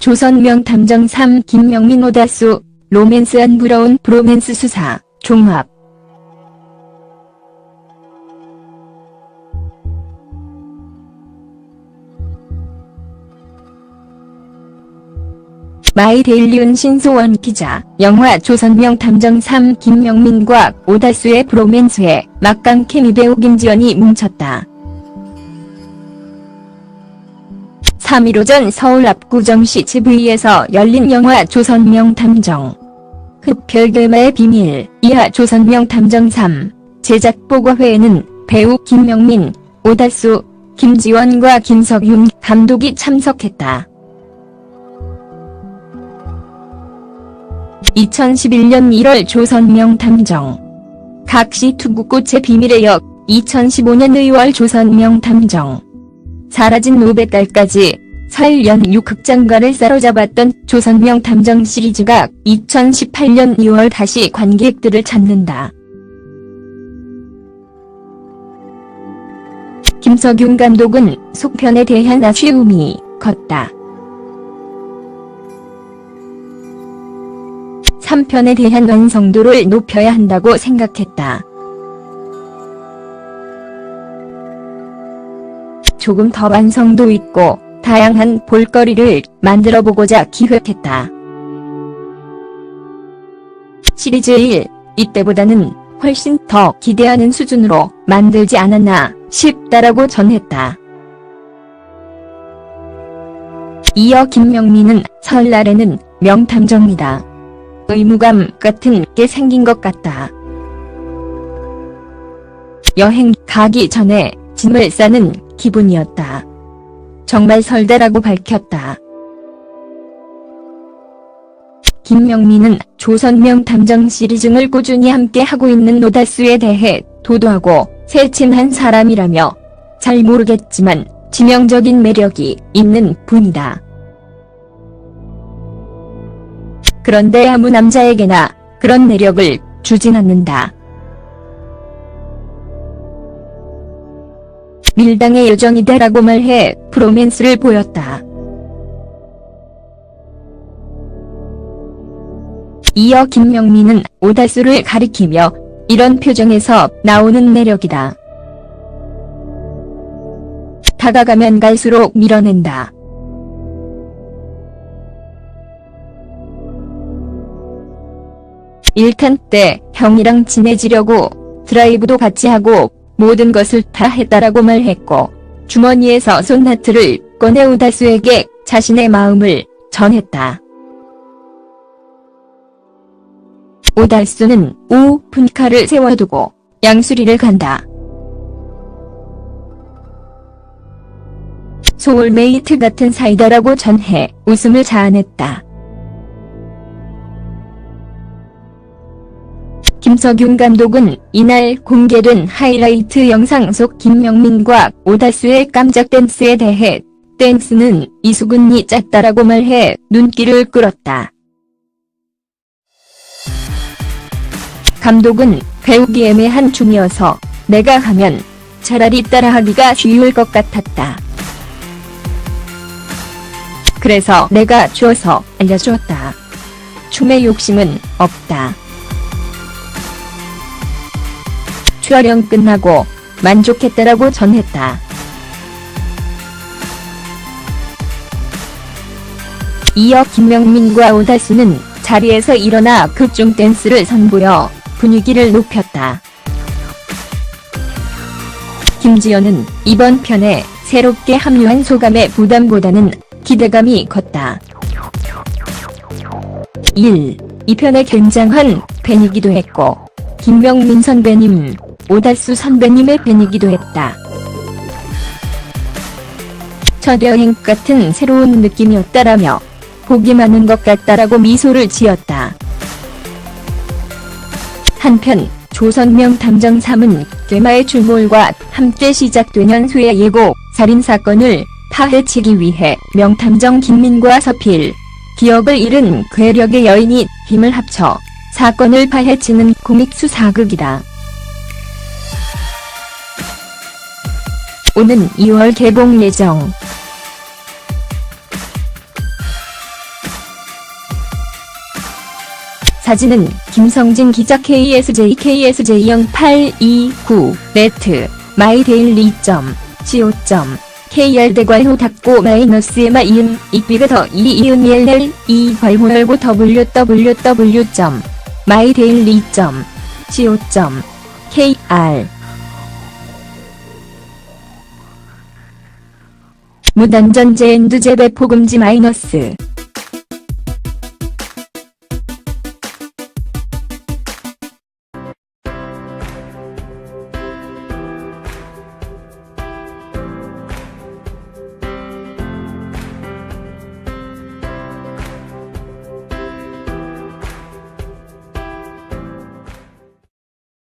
조선명 탐정 3 김명민 오다수 로맨스한 부러운 브로맨스 수사 종합 마이데일리온 신소원 기자, 영화 조선명 탐정 3 김명민과 오다수의 브로맨스에 막강 케미 배우 김지연이 뭉쳤다. 3일 오전 서울 압구정시 GV에서 열린 영화 조선명 탐정. 흡혈결마의 비밀 이하 조선명 탐정 3 제작 보고회에는 배우 김명민, 오다수, 김지원과 김석윤 감독이 참석했다. 2011년 1월 조선명 탐정. 각시 투구꽃의 비밀의 역 2015년 의월 조선명 탐정 사라진 500달까지 설 연유 극장가를 사로잡았던 조선명 탐정 시리즈가 2018년 2월 다시 관객들을 찾는다. 김석윤 감독은 속편에 대한 아쉬움이 컸다. 3편에 대한 완성도를 높여야 한다고 생각했다. 조금 더 완성도 있고 다양한 볼거리를 만들어 보고자 기획했다. 시리즈 1, 이때보다는 훨씬 더 기대하는 수준으로 만들지 않았나 싶다라고 전했다. 이어 김명민은 설날에는 명탐정이다. 의무감 같은 게 생긴 것 같다. 여행 가기 전에 짐을 싸는 기분이었다. 정말 설레라고 밝혔다. 김명민은 조선명 탐정 시리즈를 꾸준히 함께 하고 있는 노다수에 대해 도도하고 세친한 사람이라며 잘 모르겠지만 지명적인 매력이 있는 분이다. 그런데 아무 남자에게나 그런 매력을 주진 않는다. 밀당의 요정이다라고 말해 프로맨스를 보였다. 이어 김명민은 오다수를 가리키며 이런 표정에서 나오는 매력이다. 다가가면 갈수록 밀어낸다. 일탄 때 형이랑 친해지려고 드라이브도 같이 하고 모든 것을 다 했다라고 말했고 주머니에서 손나트를 꺼내 오다수에게 자신의 마음을 전했다. 오달수는 오픈카를 세워두고 양수리를 간다. 소울메이트 같은 사이다라고 전해 웃음을 자아냈다. 김석윤 감독은 이날 공개된 하이라이트 영상 속 김명민과 오다수의 깜짝 댄스에 대해 댄스는 이수근이 짰다라고 말해 눈길을 끌었다. 감독은 배우기 애매한 춤이어서 내가 하면 차라리 따라하기가 쉬울 것 같았다. 그래서 내가 주어서 알려주었다. 춤의 욕심은 없다. 촬영 끝나고 만족했다라고 전했다. 이어 김명민과 오다수는 자리에서 일어나 극중 댄스를 선보여 분위기를 높였다. 김지연은 이번 편에 새롭게 합류한 소감의 부담보다는 기대감이 컸다. 1. 이 편에 굉장한 팬이기도 했고 김명민 선배님, 오달수 선배님의 팬이기도 했다. 첫 여행 같은 새로운 느낌이었다라며 복이 많은 것 같다라고 미소를 지었다. 한편 조선명 탐정 3은 괴마의 출몰과 함께 시작되는 수의 예고 살인 사건을 파헤치기 위해 명탐정 김민과 서필, 기억을 잃은 괴력의 여인이 힘을 합쳐 사건을 파헤치는 코믹 수사극이다. 오는 2월 개봉 예정. 사진은 김성진 기자 KSJ KSJ0829 네트 마이데일리 co KR 대괄호 닫고 마이너스 M 이음 이비더 이음 LL 이 괄호열고 www. 마이데일리 co KR 무단전제 엔드 재배 포금지 마이너스